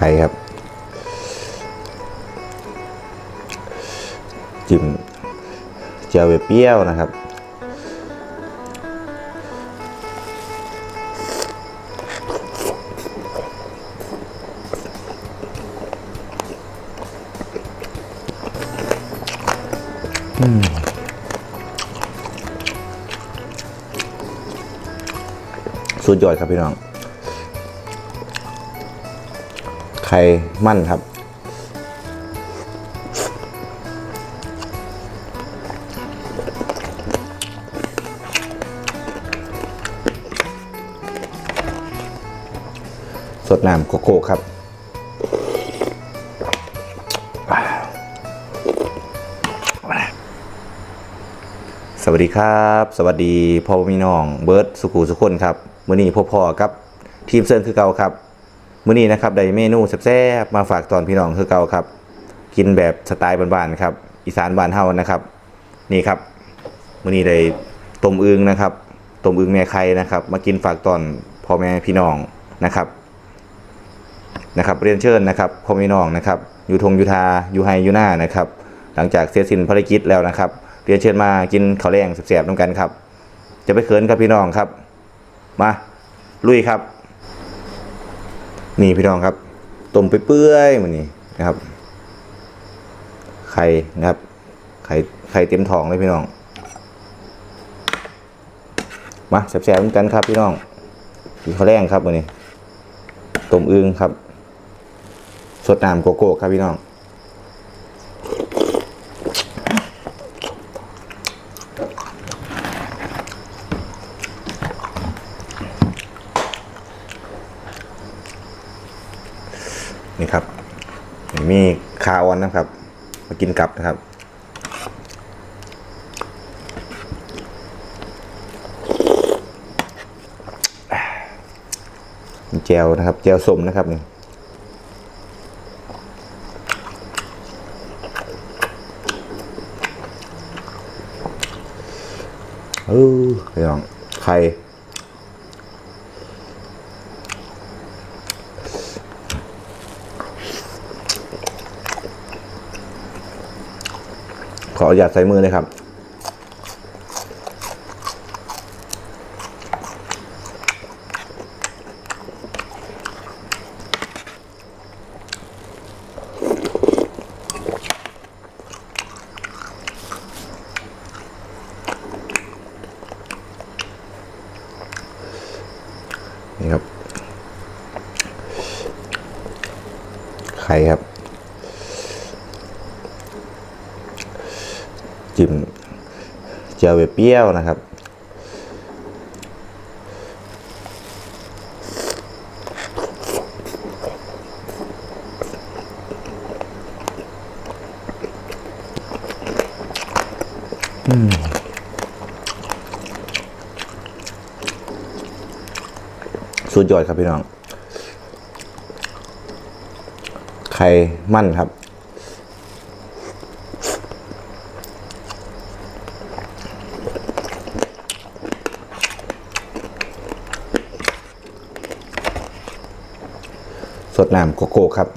ไข่ครับ จิ้มเจียวเปรี้ยวนะครับสุดยอดครับพี่น้อง ไข่มั่นครับ สดน้ำโกโก้ครับสวัสดีครับ สวัสดีพ่อพี่น้อง เบิร์ดสุขุสุขคนครับมื้อนี้พ่อพ่อครับ ทีมเซิร์นคือเก่าครับ มื้อนี้นะครับได้เมนูแซ่บๆมาฝากตอนพี่น้องคือเก่าครับ กินแบบสไตล์บ้านๆครับ อีสานบ้านเฮานะครับ นี่ครับมื้อนี้ได้ต้มอึงนะครับต้มอึงแม่ไข่นะครับ มากินฝากตอนพ่อแม่พี่น้องนะครับนะครับ เรียนเชิญนะครับพ่อแม่พี่น้องนะครับอยู่ทงอยู่ทาอยู่ไฮอยู่หน้านะครับ หลังจากเสร็จสิ้นภารกิจแล้วนะครับ เรียนเชิญมากินข้าวแรงแสบๆน้ำกันครับ จะไปเขินครับพี่น้องครับ มาลุยครับ นี่พี่น้องครับต้มไปเปื่อยมันนี่นะครับ ไข่นะครับ ไข่ไข่เต็มท้องเลยพี่น้อง มาแสบๆกันครับพี่น้องกินข้าวแรงครับวันนี้ต้มอึงครับ สดน้ำโกโก้ครับพี่น้อง นี่ครับ มีคาออนนะครับ มากินกับนะครับมีแจวนะครับแจวสมนะครับนี่เออพี่น้องไข่ ออนุญาตใส่มือเลยครับ นี่ครับ ไข่ครับ จิ้ม เจียวเปรี้ยวนะครับสุดยอดครับพี่น้อง ไข่มั่นครับ สดน้ำโกโก้ครับ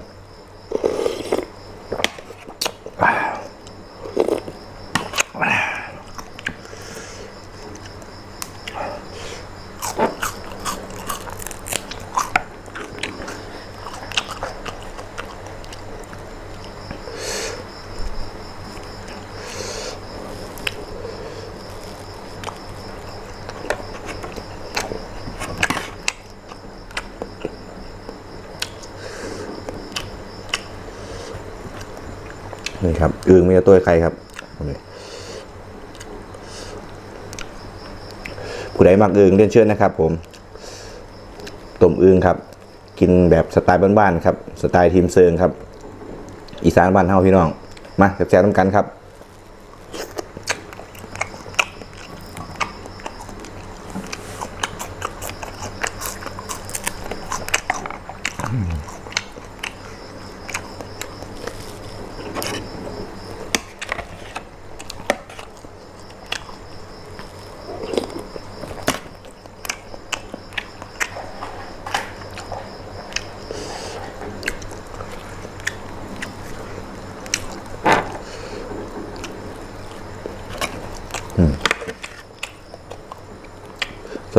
นี่ครับอึงมีแต่ตัวใครครับผู้ใดมักอึงเรียนเชิญนะครับผมต้มอึงครับ กินแบบสไตล์บ้านๆครับ สไตล์ทีมเซิงครับ อีสานบ้านเฮาพี่น้อง มาแซ่บๆน้ำกันครับ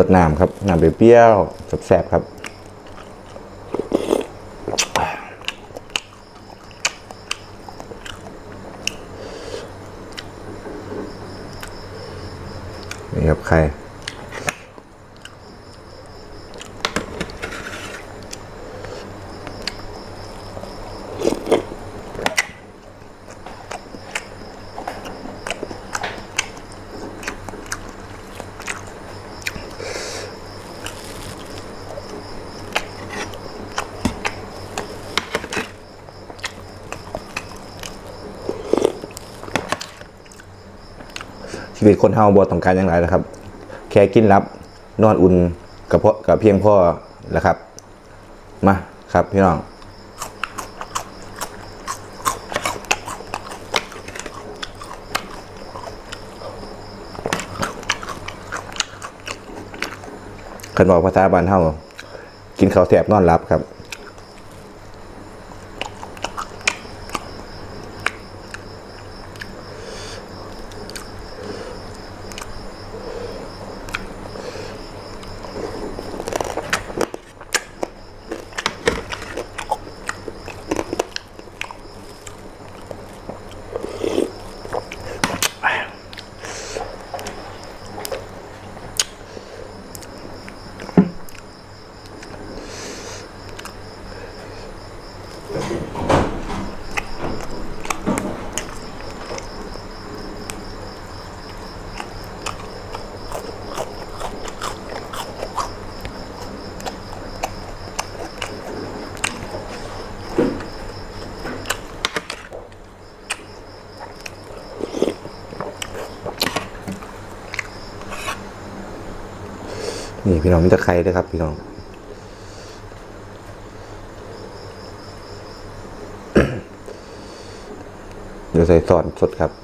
ดน้ำครับน้ำเปรี้ยวๆแซ่บๆครับนี่ครับไข่ ชีวิตคนเฮาบ่ต้องการอย่างไรนะครับ แค่กินรับนอนอุ่นกับพอกับเพียงพ่อแล้วครับ มาครับพี่น้องขันบอกภาษาบ้านเฮากินข้าวแสบนอนรับครับ นี่ พี่น้องมีตะไคร้ด้วยครับ พี่น้องเดี๋ยวใส่ซอนสดครับ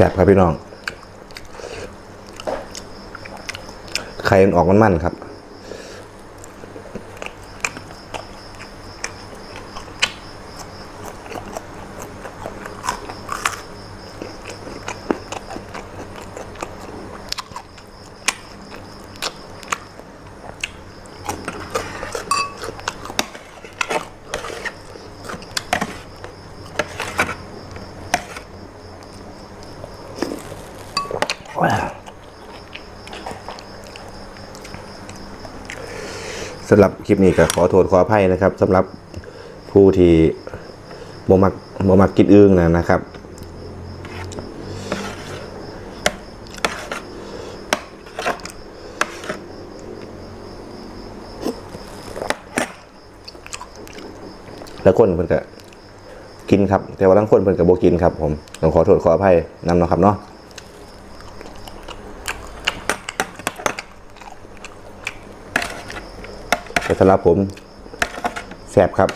ซ่บครับพี่น้องไข่มันออกมันๆครับ สำหรับคลิปนี้ก็ขอโทษขออภัยนะครับสำหรับผู้ที่บ่มักบ่มักกินอึ้งนะนะครับแล้วคนเพิ่นก็กินครับ แต่ว่าทั้งคนเพิ่นก็บ่กินครับ ผมต้องขอโทษขออภัยนำเนาะครับเนาะ แต่ สำหรับผมแสบครับ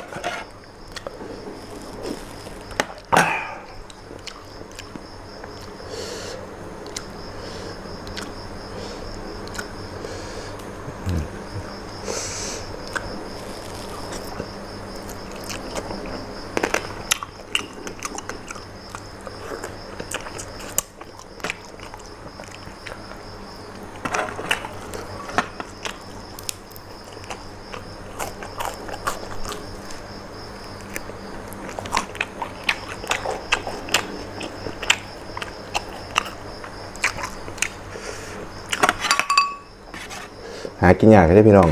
หากินยากได้พี่น้อง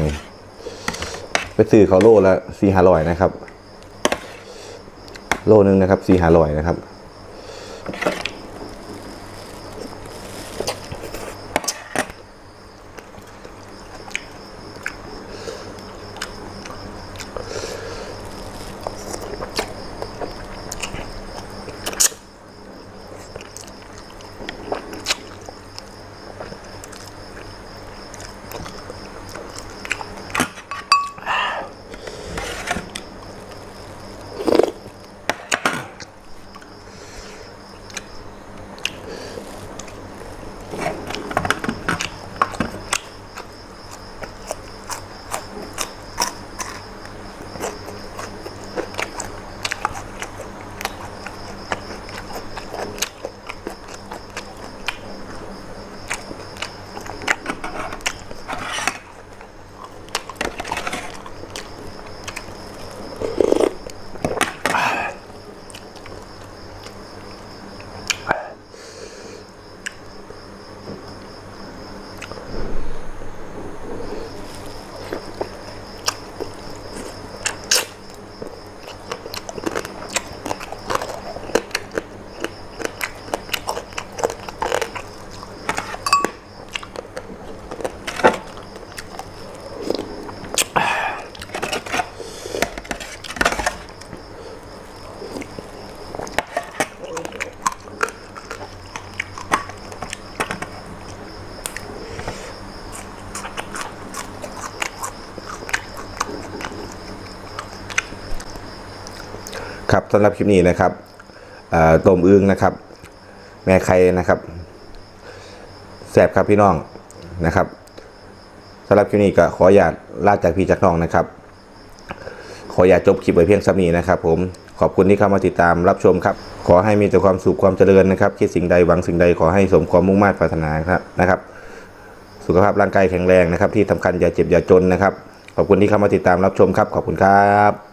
ไปซื้อเขาโลละสี่ห้าร้อยนะครับ โลนึงนะครับสี่ห้าร้อยนะครับ สำหรับคลิปนี้นะครับต้มอึ้งนะครับ แม่ไข่นะครับแสบครับพี่น้องนะครับสำหรับคลิปนี้ก็ขออยากลาจากพี่จากน้องนะครับ ขออยากจบคลิปไว้เพียงสำนี้นะครับ ผมขอบคุณที่เข้ามาติดตามรับชมครับ ขอให้มีแต่ความสุขความเจริญนะครับคิดสิ่งใดหวังสิ่งใดขอให้สมความมุ่งมั่นปรารถนาครับนะครับ สุขภาพร่างกายแข็งแรงนะครับ ที่สำคัญอย่าเจ็บอย่าจนนะครับ ขอบคุณที่เข้ามาติดตามรับชมครับ ขอบคุณครับ